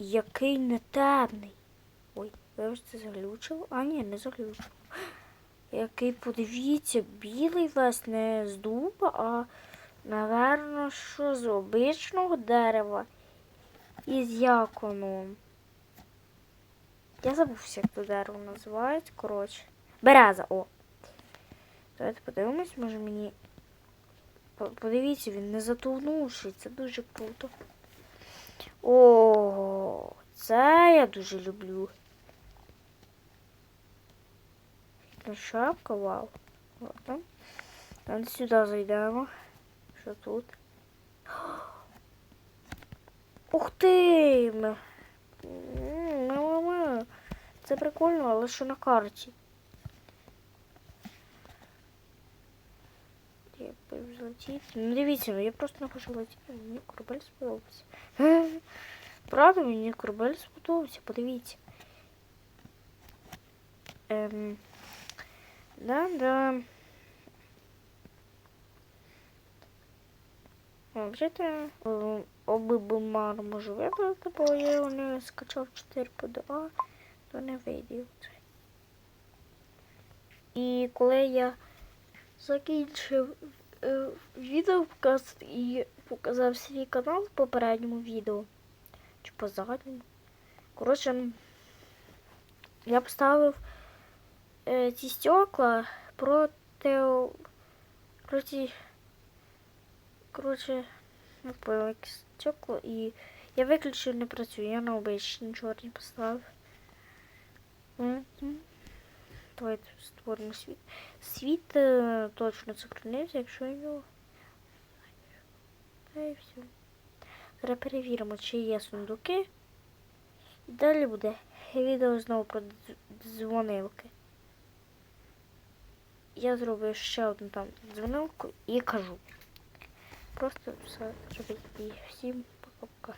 який нетемний. Ой, вибачте, заглючив. А ні, не заглючив. Який, подивіться, білий весь не з дуба, а, наверно, що з обичного дерева і з яконом. Я забувся, як то дерево називається. Коротше. Береза, о. Давайте подивимось, може мені. Подивіться, він не затонувший, це дуже круто. О, це я дуже люблю. Шапка, вау. Ладно. Давайте сюди зайдемо. Що тут? Ух ти! Це прикольно, але що на карті? Я б злетіти. Ну дивіться, ну я просто не хочу летіти, мені корабель сподобався. Правда, мені корабель сподобався, подивіться. Ем... Да-да. Взагалі, обибумар можу видати, бо я його не скачав 4 PDA, то не вийде. І коли я закінчив е, відеокаст і показав свій канал в попередньому відео, чи по задньому, коротше, я поставив е, ці стекла проти, проти, коротше, не понял, які і я виключив, не працює, я на обичні чорні поставив. Мгм. Давайте створимо світ. Світ е, точно сохранився, якщо його. І все. Зараз перевіримо, чи є сундуки. І далі буде відео знову про дзвонилки. Я зробив ще одну там дзвонилку і кажу. Просто все зробити. І всім пока-пока.